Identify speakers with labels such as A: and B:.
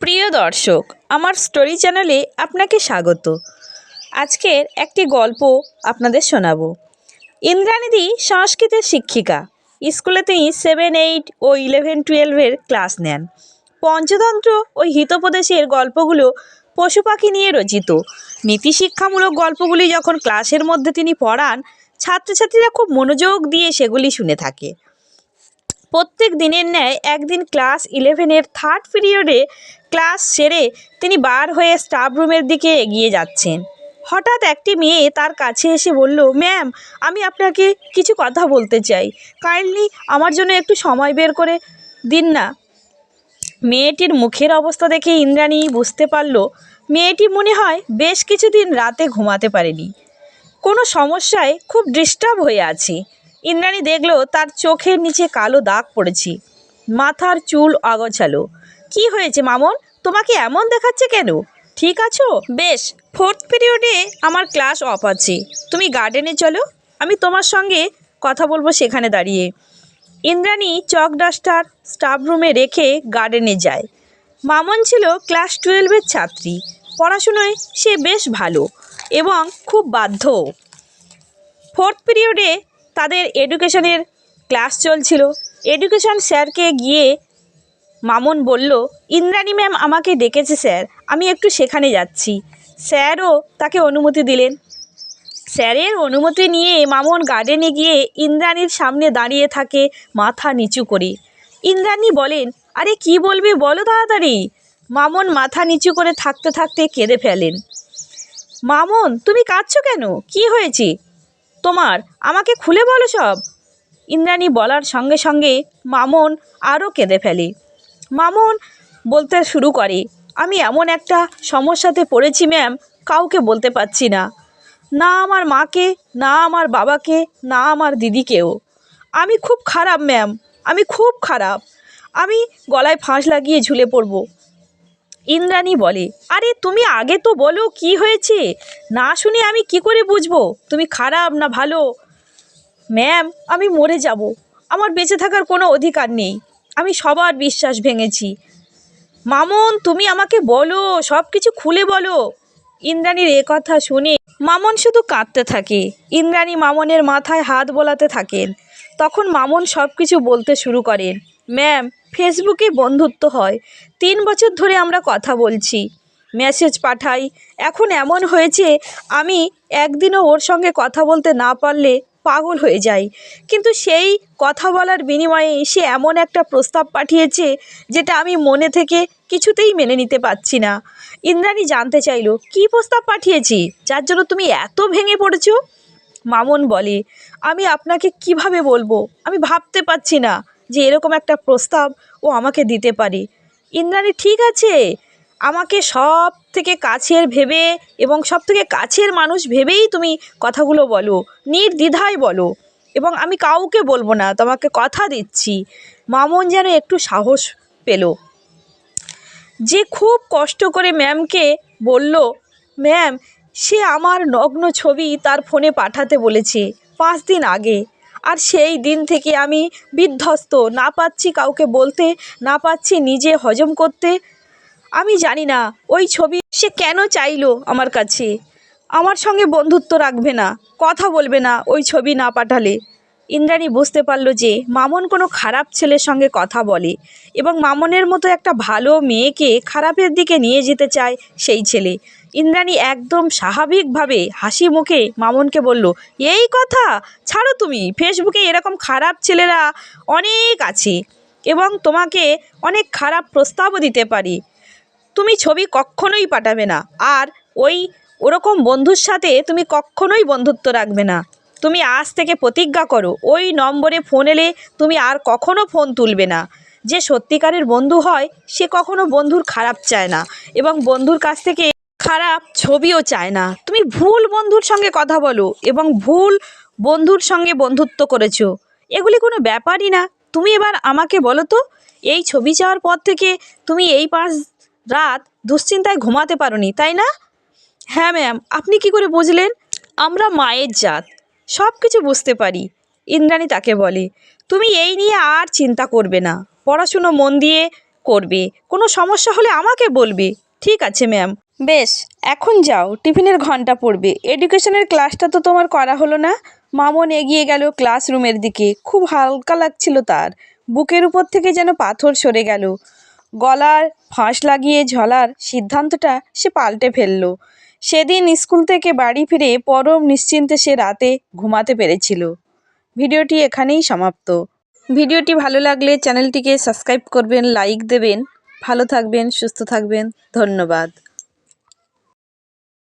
A: প্রিয় দর্শক, আমার স্টোরি চ্যানেলে আপনাকে স্বাগত। আজকের একটি গল্প আপনাদের শোনাবো। ইন্দ্রানিধি সংস্কৃতের শিক্ষিকা। স্কুলে তিনি সেভেন এইট ও ইলেভেন টুয়েলভের ক্লাস নেন। পঞ্চতন্ত্র ও হিতোপদেশের গল্পগুলো পশু পাখি নিয়ে রচিত। নীতিশিক্ষামূলক গল্পগুলি যখন ক্লাসের মধ্যে তিনি পড়ান, ছাত্রছাত্রীরা খুব মনোযোগ দিয়ে সেগুলি শুনে থাকে। প্রত্যেক দিনের ন্যায় একদিন ক্লাস ইলেভেনের থার্ড পিরিয়ডে ক্লাস সেরে তিনি বার হয়ে স্টাফ রুমের দিকে এগিয়ে যাচ্ছেন। হঠাৎ একটি মেয়ে তার কাছে এসে বলল, ম্যাম, আমি আপনাকে কিছু কথা বলতে চাই। কাইন্ডলি আমার জন্য একটু সময় বের করে দিন না। মেয়েটির মুখের অবস্থা দেখে ইন্দ্রাণী বুঝতে পারল, মেয়েটি মনে হয় বেশ কিছুদিন রাতে ঘুমাতে পারেনি। কোনো সমস্যায় খুব ডিস্টার্ব হয়ে আছে। ইন্দ্রাণী দেখল তার চোখের নিচে কালো দাগ পড়েছে। মাথার চুল অগোছালো। কি হয়েছে, মামন? তোমাকে এমন দেখাচ্ছে কেন? ঠিক আছো? বেশ ফোর্থ পিরিয়ডে আমার ক্লাস অফ আছে। তুমি গার্ডেনে চলো, আমি তোমার সঙ্গে কথা বলব সেখানে দাঁড়িয়ে। ইন্দ্রাণী চক ডাস্টার স্টাফ রুমে রেখে গার্ডেনে যায়। মামন ছিল ক্লাস টুয়েলভের ছাত্রী। পড়াশুনোয় সে বেশ ভালো এবং খুব বাধ্য। ফোর্থ পিরিয়ডে তাদের এডুকেশনের ক্লাস চলছিল। এডুকেশন স্যারকে গিয়ে মামুন বলল, ইন্দ্রাণী ম্যাম আমাকে ডেকেছে, স্যার। আমি একটু সেখানে যাচ্ছি। স্যারও তাকে অনুমতি দিলেন। স্যারের অনুমতি নিয়ে মামুন গার্ডেনে গিয়ে ইন্দ্রাণীর সামনে দাঁড়িয়ে থাকে মাথা নিচু করে। ইন্দ্রাণী বলেন, আরে, কি বলবি বলো তাড়াতাড়ি। মামুন মাথা নিচু করে থাকতে থাকতে কেঁদে ফেলেন। মামুন, তুমি কাঁদছো কেন? কি হয়েছে? তোমার, আমাকে খুলে বলো সব। ইন্দ্রাণী বলার সঙ্গে সঙ্গে মামন আরও কেঁদে ফেলে। মামন, বলতে শুরু করে। আমি এমন একটা সমস্যাতে পড়েছি, ম্যাম, কাউকে বলতে পারছি না। না আমার মাকে, না আমার বাবাকে, না আমার দিদিকেও। আমি খুব খারাপ, ম্যাম, আমি খুব খারাপ। আমি গলায় ফাঁস লাগিয়ে ঝুলে পড়ব। ইন্দ্রাণী বলে, আরে, তুমি আগে তো বলো কি হয়েছে? না শুনে আমি কি করে বুঝব? তুমি খারাপ না ভালো? ম্যাম, আমি মরে যাব। আমার বেঁচে থাকার কোনো অধিকার নেই। আমি সবার বিশ্বাস ভেঙেছি। মামন, তুমি আমাকে বলো সব কিছু খুলে বলো। ইন্দ্রাণীর এ কথা শুনে মামন শুধু কাঁদতে থাকে। ইন্দ্রাণী মামনের মাথায় হাত বোলাতে থাকেন। তখন মামন সব কিছু বলতে শুরু করেন। ম্যাম, ফেসবুকে বন্ধুত্ব হয়। তিন বছর ধরে আমরা কথা বলছি। মেসেজ পাঠাই। এখন এমন হয়েছে, আমি একদিনও ওর সঙ্গে কথা বলতে না পারলে পাগল হয়ে যাই কিন্তু সেই কথা বলার বিনিময়ে সে এমন একটা প্রস্তাব পাঠিয়েছে যেটা আমি মনে থেকে কিছুতেই মেনে নিতে পারছি না। ইন্দ্রাণী জানতে চাইলো, কী প্রস্তাব পাঠিয়েছি? যার জন্য তুমি এত ভেঙে পড়েছো? মামুন বলে, আমি আপনাকে কীভাবে বলব? আমি ভাবতে পারছি না যে এরকম একটা প্রস্তাব ও আমাকে দিতে পারে। ইন্দ্রাণী, ঠিক আছে। আমাকে সব থেকে কাছের ভেবে এবং সব থেকে কাছের মানুষ ভেবেই তুমি কথাগুলো বলো, নির্দ্বিধায় বলো এবং আমি কাউকে বলব না, তোমাকে কথা দিচ্ছি। মামুন যেন একটু সাহস পেল। যে খুব কষ্ট করে ম্যামকে বলল, ম্যাম, সে আমার নগ্ন ছবি তার ফোনে পাঠাতে বলেছে পাঁচ দিন আগে। আর সেই দিন থেকে আমি বিধ্বস্ত, না পাচ্ছি কাউকে বলতে, না পাচ্ছি নিজে হজম করতে আমি জানি না, ওই ছবি সে কেন চাইলো আমার কাছে। আমার সঙ্গে বন্ধুত্ব রাখবে না, কথা বলবে না ওই ছবি না পাঠালে। ইন্দ্রাণী বুঝতে পারল যে মামন কোনো খারাপ ছেলের সঙ্গে কথা বলে এবং মামনের মতো একটা ভালো মেয়েকে খারাপের দিকে নিয়ে যেতে চায় সেই ছেলে। ইন্দ্রাণী একদম স্বাভাবিকভাবে হাসি মুখে মামনকে বলল, এই কথা? ছাড়ো তুমি, ফেসবুকে এরকম খারাপ ছেলেরা অনেক আছে এবং তোমাকে অনেক খারাপ প্রস্তাবও দিতে পারি। তুমি ছবি কখনোই পাঠাবে না। আর ওই ওরকম বন্ধুর সাথে তুমি কখনোই বন্ধুত্ব রাখবে না। তুমি আজ থেকে প্রতিজ্ঞা করো, ওই নম্বরে ফোন এলে তুমি আর কখনো ফোন তুলবে না। যে সত্যিকারের বন্ধু হয়, সে কখনো বন্ধুর খারাপ চায় না এবং বন্ধুর কাছ থেকে খারাপ ছবিও চায় না। তুমি ভুল বন্ধুর সঙ্গে কথা বলো এবং ভুল বন্ধুর সঙ্গে বন্ধুত্ব করেছ। এগুলি কোনো ব্যাপারই না। তুমি এবার আমাকে বলো তো, এই ছবি চাওয়ার পর থেকে তুমি এই পাঁচ রাত দুশ্চিন্তায় ঘুমাতে পারোনি, তাই না? হ্যাঁ ম্যাম আপনি কি করে বুঝলেন? আমরা মায়ের জাত সব কিছু বুঝতে পারি, ইন্দ্রাণী তাকে বলে। তুমি এই নিয়ে আর চিন্তা করবে না, পড়াশুনো মন দিয়ে করবে, কোনো সমস্যা হলে আমাকে বলবে। ঠিক আছে ম্যাম বেশ, এখন যাও, টিফিনের ঘণ্টা পড়বে। এডুকেশনের ক্লাসটা তো তোমার করা হলো না। মামন এগিয়ে গেল ক্লাসরুমের দিকে। খুব হালকা লাগছিল তার। বুকের উপর থেকে যেন পাথর সরে গেল। গলার ফাঁস লাগিয়ে ঝলার সিদ্ধান্তটা সে পাল্টে ফেলল। সেদিন স্কুল থেকে বাড়ি ফিরে পরম নিশ্চিন্তে সে রাতে ঘুমাতে পেরেছিল। ভিডিওটি এখানেই সমাপ্ত। ভিডিওটি ভালো লাগলে চ্যানেলটিকে সাবস্ক্রাইব করবেন, লাইক দেবেন। ভালো থাকবেন, সুস্থ থাকবেন। ধন্যবাদ।